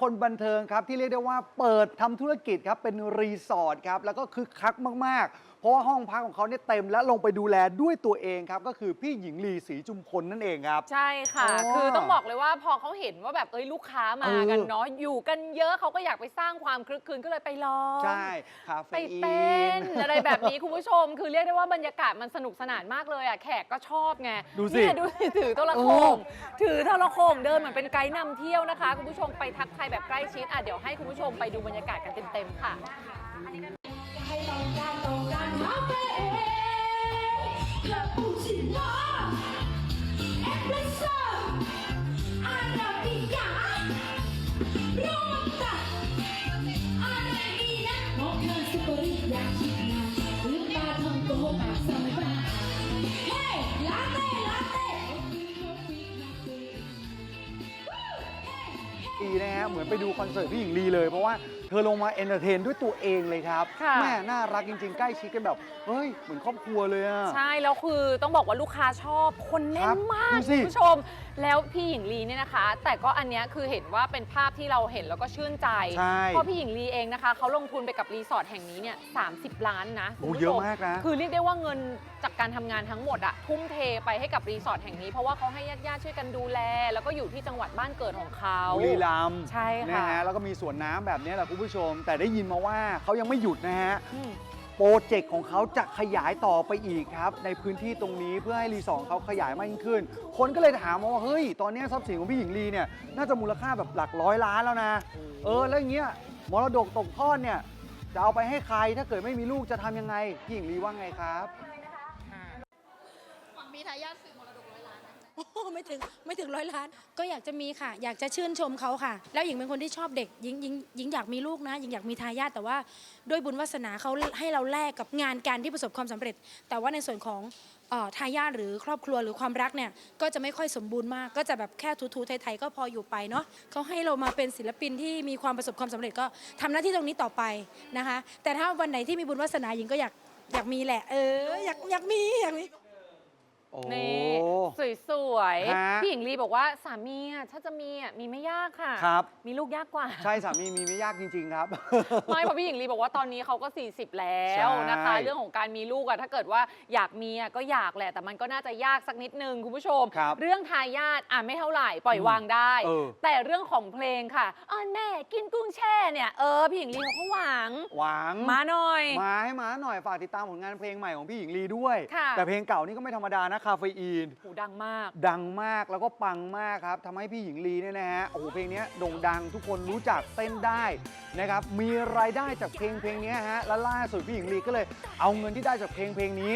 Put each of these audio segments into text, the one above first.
คนบันเทิงครับที่เรียกได้ว่าเปิดทำธุรกิจครับเป็นรีสอร์ทครับแล้วก็คึกคักมากๆ เพราะว่าห้องพักของเขาเนี่ยเต็มและลงไปดูแลด้วยตัวเองครับ ก็คือพี่หญิงลีศรีจุมพลนั่นเองครับ ใช่ค่ะ อ๋อคือต้องบอกเลยว่าพอเขาเห็นว่าแบบเอ้ยลูกค้ามาเออกันเนาะอยู่กันเยอะเขาก็อยากไปสร้างความคลึกคลืนก็เลยไปลองใช่คาเฟไปอีเต้น น อะไรแบบนี้คุณผู้ชม คือเรียกได้ว่าบรรยากาศมันสนุกสนานมากเลยอะแขกก็ชอบไงดูสิ เนี่ยดูสิถือโทรโขโอ้งถือโทรโขงเดินเหมือนเป็นไกด์นำเที่ยวนะคะ คุณผู้ชมไปทักทายแบบใกล้ชิดอะเดี๋ยวให้คุณผู้ชมไปดูบรรยากาศกันเต็มๆค่ะ ให้ต้องการต้องการคาเฟ่คาปูชิโน่เอสเปรส โซ่อะฮะเหมือนไปดูคอนเสิร์ตพี่หญิงลีเลย เพราะว่าเธอลงมาเอนเตอร์เทนด้วยตัวเองเลยครับค่ะ แม่น่ารักจริง ๆ ใกล้ชิดกันแบบเฮ้ยเหมือนครอบครัวเลยอะ ใช่ แล้วคือต้องบอกว่าลูกค้าชอบคนแน่ครันบมากดูสิ คุณผู้ชม แล้วพี่หญิงลีเนี่ยนะคะ แต่ก็อันเนี้ยคือเห็นว่าเป็นภาพที่เราเห็นแล้วก็ชื่นใจ ใช่ เพราะพี่หญิงลีเองนะคะ เขาลงทุนไปกับรีสอร์ทแห่งนี้เนี่ย30ล้านนะโอ้คุณผู้ชเยอะมากนะ คือเรียกได้ว่าเงินจากการทำงานทั้งหมดอะทุ่มเทไปให้กับรีสอร์ทแห่งนี้ เพราะว่าเขาให้ญาติๆช่วยกันดูแล แล้วก็อยู่ที่จังหวัดบ้านเกิดของเขา บุรีรัมย์ ใช่ค่ะนะฮะแล้วก็มีสวนน้ำแบบนี้แหละคุณผู้ชม แต่ได้ยินมาว่าเขายังไม่หยุดนะฮะ อืม โปรเจกต์ของเขาจะขยายต่อไปอีกครับ ในพื้นที่ตรงนี้เพื่อให้รีสอร์ทของเขาขยายมากยิ่งขึ้น คนก็เลยถามมาว่า เฮ้ย ตอนนี้ทรัพย์สินของพี่หญิงลีเนี่ย น่าจะมูลค่าแบบหลักร้อยล้านแล้วนะ เออ แล้วอย่างเงี้ยมรดกตกทอดเนี่ย จะเอาไปให้ใครถ้าเกิดไม่มีลูกจะทำยังไงพี่หญิงลีว่าไงครับหวังมีทายาทสื่อมรดกร้อยล้านนะ โอ้โหไม่ถึงไม่ถึงร้อยล้าน ก็อยากจะมีค่ะ อยากจะชื่นชมเขาค่ะ แล้วหญิงเป็นคนที่ชอบเด็กหญิงหญิงหญิงอยากมีลูกนะหญิงอยากมีทายาทแต่ว่าด้วยบุญวาสนาเขาให้เราแลกกับงานการที่ประสบความสำเร็จ แต่ว่าในส่วนของเอ่อทายาทหรือครอบครัวหรือความรักเนี่ยก็จะไม่ค่อยสมบูรณ์มาก ก็จะแบบแค่ทูๆไทยๆก็พออยู่ไปเนาะเขาให้เรามาเป็นศิลปินที่มีความประสบความสำเร็จก็ทำหน้าที่ตรงนี้ต่อไปนะคะ แต่ถ้าวันไหนที่มีบุญวาสนาหญิงก็อยากอยากมีแหละ เอออยากอยากมีอยากมี โอ้ นี่สวยฮะๆพี่หญิงลีบอกว่าสามีอะถ้าจะมีอะมีไม่ยากค่ะ ครับ มีลูกยากกว่าใช่สามีมีไม่ยากจริง ๆ ครับ ไม่เพราะพี่หญิงลีบอกว่าตอนนี้เขาก็ 40 แล้วใช่นะคะเรื่องของการมีลูกอะถ้าเกิดว่าอยากมีอะก็อยากแหละ แต่มันก็น่าจะยากสักนิดนึงคุณผู้ชม ครับเรื่องทายาทอะไม่เท่าไหร่ปล่อยวางได้ เออ แต่เรื่องของเพลงค่ะอ่าแม่กินกุ้งแช่เนี่ยเออพี่หญิงลีเขาก็หวังหวัง มาหน่อย มาให้มาหน่อยฝากติดตามผลงานเพลงใหม่ของพี่หญิงลีด้วย ค่ะ แต่เพลงเก่านี่ก็ไม่ธรรมดานะคาเฟอีน หูดังมาก ดังมากแล้วก็ปังมากครับทำให้พี่หญิงลีเนี่ยนะฮะโอ้โหเพลงเนี้ยโด่งดังทุกคนรู้จักเต้นได้นะครับมีรายได้จากเพลงเพลงเนี้ยฮะและล่าสุดพี่หญิงลีก็เลยเอาเงินที่ได้จากเพลงเพลงนี้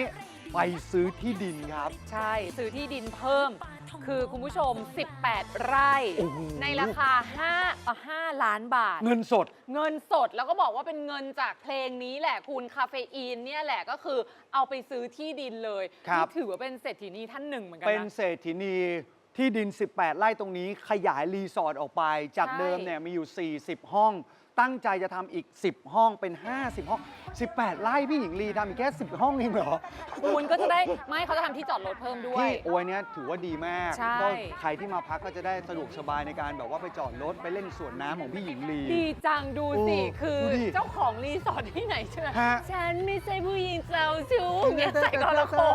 ไปซื้อที่ดินครับ ใช่ ซื้อที่ดินเพิ่ม คือคุณผู้ชม 18 ไร่ โอ้โห ในราคา5อะ5ล้านบาท เงินสด เงินสดแล้วก็บอกว่าเป็นเงินจากเพลงนี้แหละคุณคาเฟอีนเนี่ยแหละก็คือเอาไปซื้อที่ดินเลยครับ นี่ถือว่าเป็นเศรษฐีนีท่านหนึ่งเหมือนกันเป็นนะ เศรษฐินีที่ดิน 18 ไร่ตรงนี้ขยายรีสอร์ทออกไป จากใช่ เดิมเนี่ยมีอยู่ 40 ห้อง ตั้งใจจะทำอีก 10 ห้องเป็น 50 ห้อง 18 ไร่พี่หญิงลีทำอีกแค่ 10 ห้องเองเหรอ คุณก็จะได้ไม่เขาจะทำที่จอดรถเพิ่มด้วย ที่โอยเนี้ยถือว่าดีมากใช่ ก็ใครที่มาพักก็จะได้สะดวกสบายในการแบบว่าไปจอดรถไปเล่นสวนน้ำของพี่หญิงลี ดีจังดูสิ โอ้คือดูดิเจ้าของรีสอร์ทที่ไหนใช่ไหมฮะ ฉันไม่ใช่ผู้หญิงเจ้าชู้เนี่ยใส่กระโคง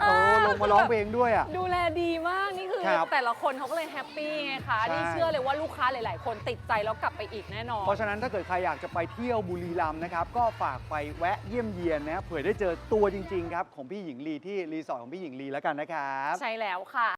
โอ้ลงมาร้องเพลงด้วยอะ ดูแลดีมากนี่คือครับแต่ละคนเขาก็เลยแฮปปี้ไงคะ ใช่ นี่เชื่อเลยว่าลูกค้าหลาย ๆ คนติดใจแล้วกลับไปอีกแน่นอน เพราะฉะนั้นถ้าเกิดใครอยากจะไปเที่ยวบุรีรัมย์นะครับ ก็ฝากไปแวะเยี่ยมเยียนนะครับเผื่อได้เจอตัวจริงๆครับของพี่หญิงลีที่รีสอร์ทของพี่หญิงลีแล้วกันนะครับ ใช่แล้วค่ะ